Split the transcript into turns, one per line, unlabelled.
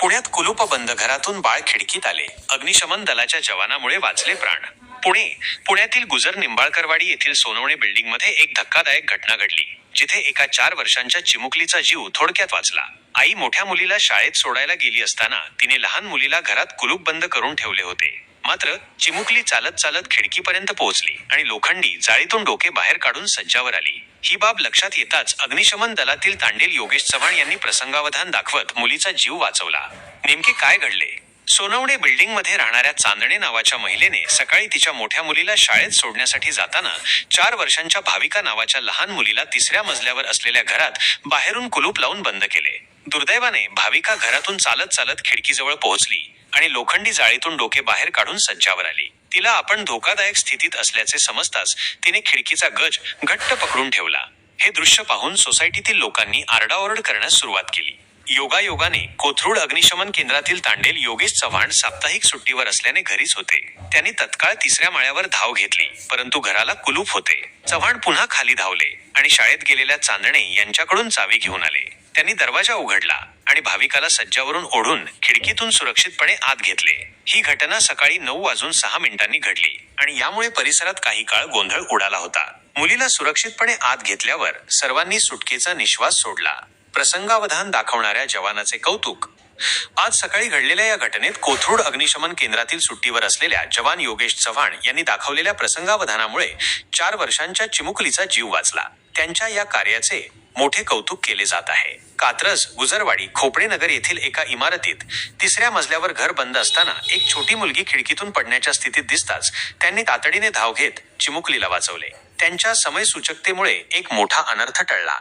पुण्यात कुलूपबंद घरातून बाळ खिडकीत आले. अग्निशमन दलाच्या जवानामुळे वाचले प्राण. पुणे पुण्यातील गुजर निंबाळकरवाडी येथील सोनवणे बिल्डिंगमध्ये एक धक्कादायक घटना घडली जिथे एका चार वर्षांच्या चिमुकलीचा जीव थोडक्यात वाचला. आई मोठ्या मुलीला शाळेत सोडायला गेली असताना तिने लहान मुलीला घरात कुलूप बंद करून ठेवले होते. मात्र चिमुकली चालत चालत खिडकीपर्यंत पोहोचली आणि लोखंडी जाळीतून डोके बाहेर काढून सज्जावर आली. ही बाब लक्षात येताच अग्निशमन दलातील तांडेल योगेश चव्हाण यांनी प्रसंगावधान दाखवत मुलीचा जीव वाचवला. नेमके काय घडले? सोनवणे बिल्डिंगमध्ये राहणाऱ्या चांदणे नावाच्या महिलेने सकाळी तिच्या मोठ्या मुलीला शाळेत सोडण्यासाठी जाताना चार वर्षांच्या भाविका नावाच्या लहान मुलीला तिसऱ्या मजल्यावर असलेल्या घरात बाहेरून कुलूप लावून बंद केले. दुर्दैवाने भाविका घरातून चालत चालत खिडकीजवळ पोहोचली आणि लोखंडी जाळीतून डोके बाहेर काढून सज्जावर आली. तिला आपण धोकादायक स्थितीत असल्याचे समजताच तिने खिडकीचा गज घट्ट पकडून ठेवला. हे दृश्य पाहून सोसायटीतील लोकांनी आरडाओरड करण्यास सुरुवात केली. योगायोगाने कोथरूड अग्निशमन केंद्रातील तांडेल योगेश चव्हाण साप्ताहिक सुट्टीवर असल्याने घरीच होते. त्यांनी तत्काळ तिसऱ्या माळ्यावर धाव घेतली परंतु घराला कुलूप होते. चव्हाण पुन्हा खाली धावले आणि शाळेत गेलेल्या चांदणे यांच्याकडून चावी घेऊन आले. त्यांनी दरवाजा उघडला. आणि भाविकाला सज्जावरून ओढून खिडकीतून सुरक्षितपणे आत घेतले. ही घटना सकाळी नऊ वाजून सहा मिनिटांनी घडली आणि यामुळे परिसरात काही काळ गोंधळ उडाला होता. मुलीला सुरक्षितपणे आत घेतल्यावर सर्वांनी सुटकेचा निश्वास सोडला. प्रसंगावधान दाखवणाऱ्या जवानाचे कौतुक. आज सकाळी घडलेल्या या घटनेत कोथरूड अग्निशमन केंद्रातील सुट्टीवर असलेल्या जवान योगेश चव्हाण यांनी दाखवलेल्या प्रसंगावधानामुळे चार वर्षांच्या चिमुकलीचा जीव वाचला. त्यांच्या या कार्याचे मोठे कौतुक केले जात आहे. कात्रज गुजरवाडी खोपडेनगर येथील एका इमारतीत तिसऱ्या मजल्यावर घर बंद असताना एक छोटी मुलगी खिडकीतून पडण्याच्या स्थितीत दिसताच त्यांनी तातडीने धाव घेत चिमुकलीला वाचवले. त्यांच्या समयसूचकतेमुळे एक मोठा अनर्थ टळला.